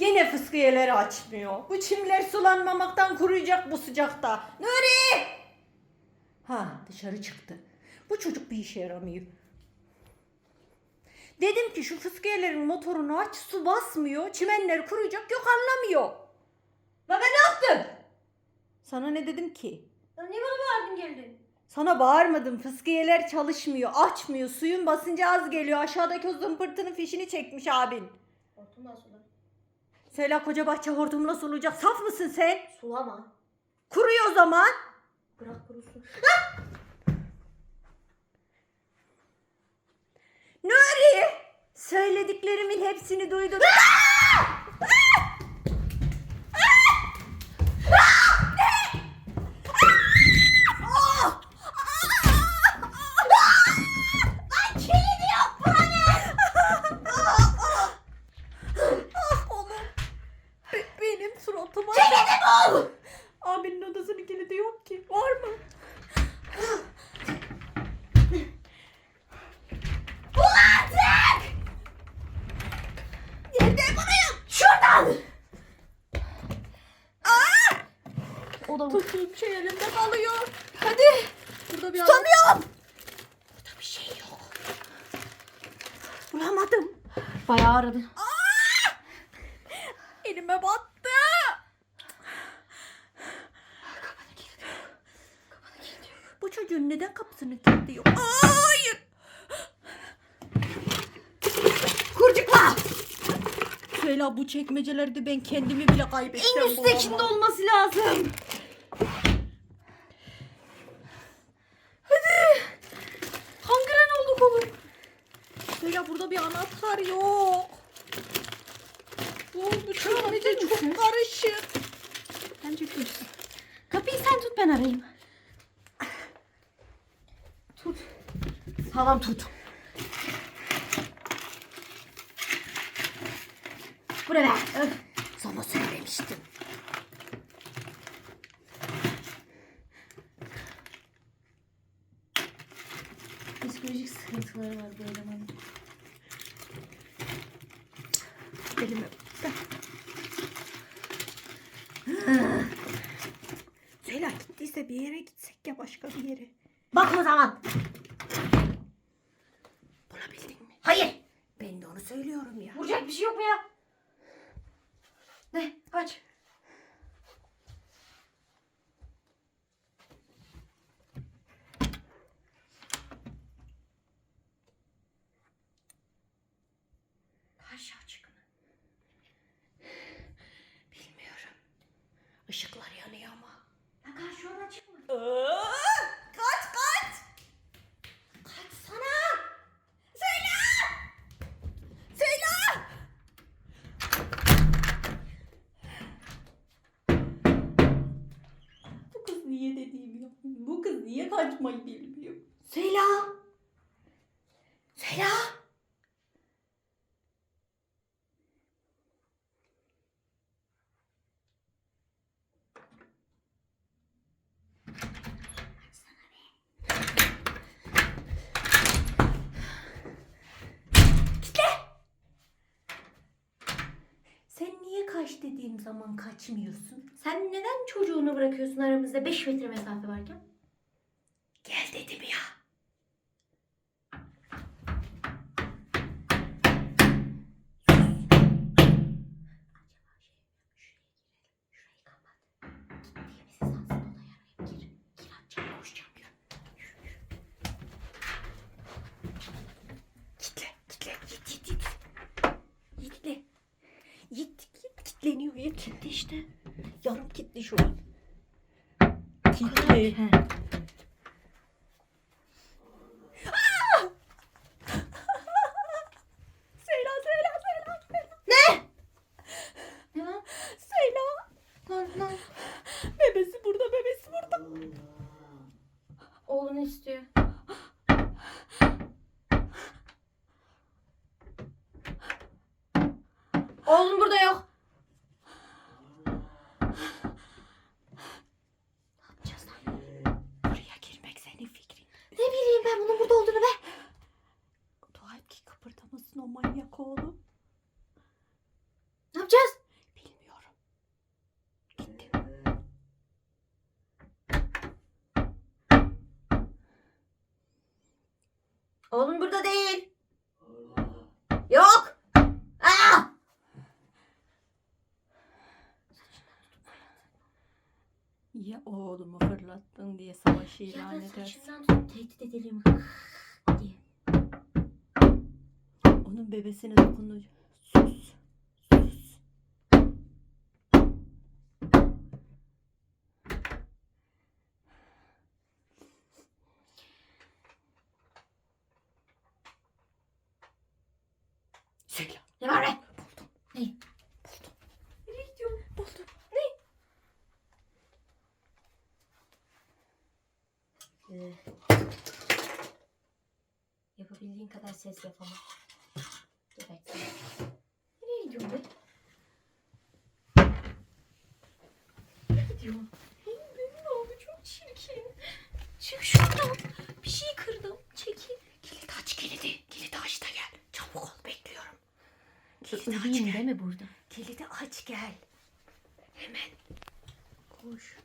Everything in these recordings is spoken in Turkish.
Gene fıskiyeleri açmıyor. Bu çimler sulanmamaktan kuruyacak bu sıcakta. Nuri! Ha dışarı çıktı. Bu çocuk bir işe yaramıyor. Dedim ki şu fıskiyelerin motorunu aç su basmıyor. Çimenler kuruyacak yok anlamıyor. Baba ne yaptın? Sana ne dedim ki? Ya niye bana bağırdın geldin? Sana bağırmadım. Fıskiyeler çalışmıyor. Açmıyor. Suyun basıncı az geliyor. Aşağıdaki o zımpırtının fişini çekmiş abin. Hortum da Söyle koca bahçe hortumla sulayacak. Saf mısın sen? Sulama. Kuruyor o zaman. Bırak kurusun. Nuri! Söylediklerimin hepsini duydun. Ah oğlum. Be- benim suratıma. Kilidi bul! Abinin odasının kilidi yok ki. Var mı? Bul artık! Nerede bulayım? Şuradan! O da tuttuğum şey elimde kalıyor. Hadi! Burada bir Tutamıyorum! Burada bir şey yok. Bulamadım. Bayağı aradı. Elime battı. Bu çocuğun neden kapısının kilidi yok? Hayır. Kurcukla! Söyle bu çekmecelerde ben kendimi bile kaybetsem En üsttekinde bulamam. olması lazım. Hadi. Kangren olduk oğlum. Söyle anahtar yok. Bu, çekmece çok karışık. Bence dursun. Kapıyı sen tut ben arayayım. Tut. Sağlam tut. Buraya ver. Öf. Sana söylemiştim. Psikolojik sıkıntıları var bu elemanın. Battı. Söyle gittiyse bir yere gitsek ya başka bir yere. Bak o zaman. Bulabildin mi? Hayır. Ben de onu söylüyorum ya. Vuracak bir şey yok mu ya? Ne? Aç. Karşı açık mı? Bilmiyorum. Işıklar yanıyor ama. Ya karşı oradan çıkma. kaç kaç. Kaç sana. Söyle. Söyle. Bu kız niye dediğimi yapmıyor? Bu kız niye kaçmayı bilmiyor? Söyle. Söyle. Sen niye kaç dediğim zaman kaçmıyorsun? Sen neden çocuğunu bırakıyorsun aramızda 5 metre mesafe varken? İşte. Yarım kitli şu an. Söyle, söyle, söyle. Ne? Ne lan? Söyle. Lan lan. Bebesi burada, bebesi burada. Oğlunu istiyor. Oğlum burada yok. Ne yapacağız lan? Buraya girmek senin fikrin. Ne bileyim ben bunun burada olduğunu be. Dua et ki kıpırdamasın o manyak oğlum. Ne yapacağız? Oğlum burada değil. Yok. Aa! Ya oğlumu fırlattın diye savaşı Ya ilan da edersin. saçından tutup tehdit edelim. diye. Onun bebesine dokundu. Sus. Sus. Söyle. Ne var be? Buldum. Ne? Buldum. Nereye gidiyorsun? Buldum. Ee, yapabildiğin kadar ses yap ama. Dur bekle. Nereye gidiyorsun be? Nereye gidiyorsun? Hey, benim oldu çok çirkin. Çık şuradan. Bir şey kırdım. Çekil. Kilidi aç kilidi. Kilidi aç da gel. Çabuk ol bekliyorum. Kilidi aç Öleyim gel. değil mi burada? Kilidi aç gel. Hemen. Koş.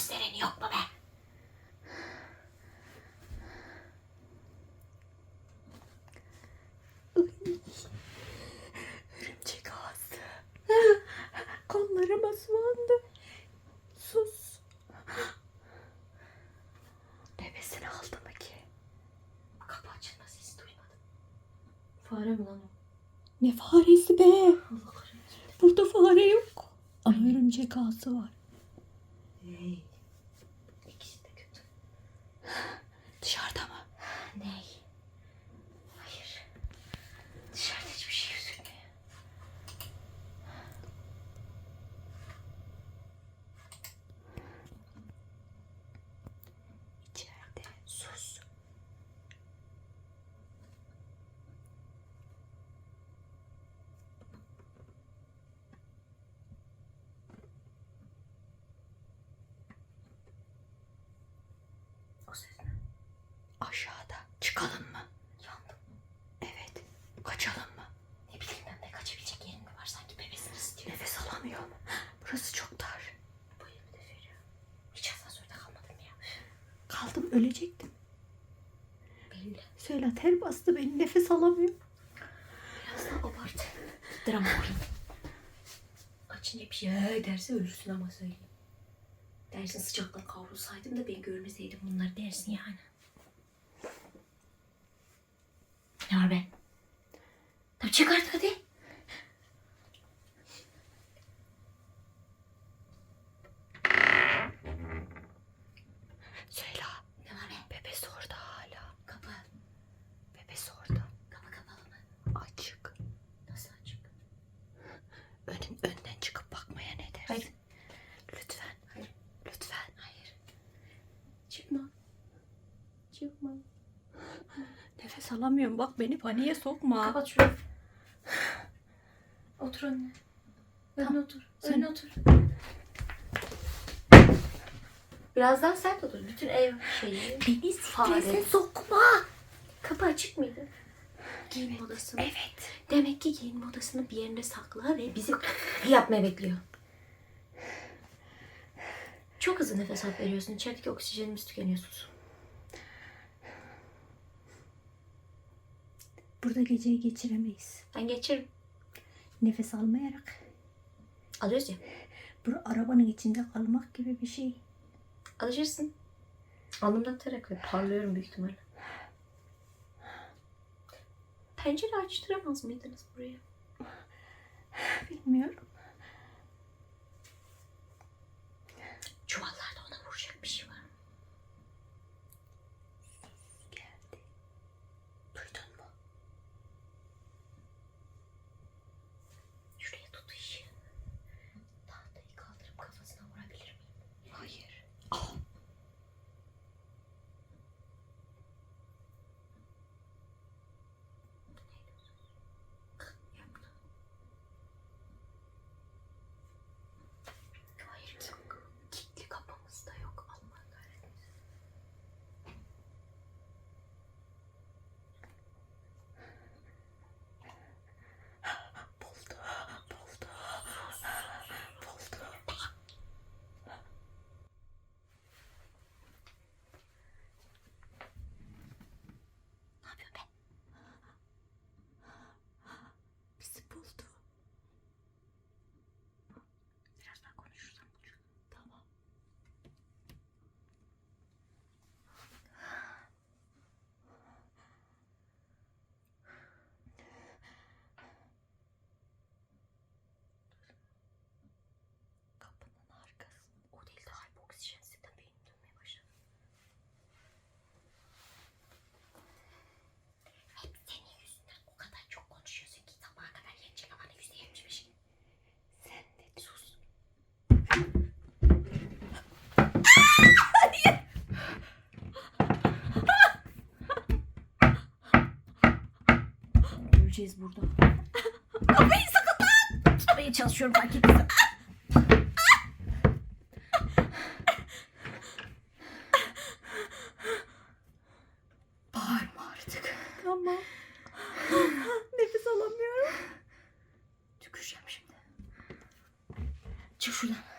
Göstereni yok mu be? Örümcek ağzı. Kollarıma sıvandı. Sus. Bebesini aldı mı ki? Kapı açılma sesi duymadım. Fare mi lan o? Ne faresi be? Burada fare yok. Ama örümcek ağzı var. Hey. İkisi de kötü. Dışarıda mı? Ney? Hayır. Dışarıda hiçbir şey gözükmüyor. İçeride. Sus. O ses ne? Aşağıda. Çıkalım mı? Yandım. Evet. Kaçalım mı? Ne bileyim ben de kaçabilecek yerim mi var sanki bebesini istiyor. Nefes alamıyorum. Burası çok dar. Bu evimi de veriyor. Hiç asansörde kalmadım ya. Kaldım ölecektim. Belli. Söyle ter bastı beni nefes alamıyorum. Biraz daha abart. Drama queen. Açınca bir şey derse ölürsün ama söyleyeyim. Dersin sıcaktan kavrulsaydım da beni görmeseydim bunlar dersin yani. Var be? Tamam çık artık hadi. Söyle. Ne var be? Bebesi orada hala. Kapı. Bebesi orada. Kapı kapalı mı? Açık. Nasıl açık? Önün, önden çıkıp bakmaya ne dersin? Hayır. Lütfen. Hayır. Lütfen. Hayır. Çıkma. Çıkma. Nefes alamıyorum. Bak beni paniğe sokma. Kapat şurayı. Otur önüne. Önüne Tamam. otur. Sen- Önüne otur. Birazdan sert otur. Bütün ev şeyi. Beni strese sokma. Kapı açık mıydı? Giyinme odasını. Evet. Demek ki giyinme odasını bir yerinde sakla ve bizi yapmaya bekliyor. Çok hızlı nefes alıp veriyorsun. İçerideki oksijenimiz tükeniyor Burada geceyi geçiremeyiz. Ben geçiririm. Nefes almayarak. Alıyoruz ya. Bu arabanın içinde kalmak gibi bir şey. Alışırsın. Alnımdan ter akıyor. Parlıyorum büyük ihtimalle. Pencere açtıramaz mıydınız buraya? Bilmiyorum. düşeceğiz burada. Kapıyı sakın lan. Tutmaya çalışıyorum fark ettiniz. Bağırma artık. Tamam. Nefes alamıyorum. Tüküreceğim şimdi. Çık şuradan.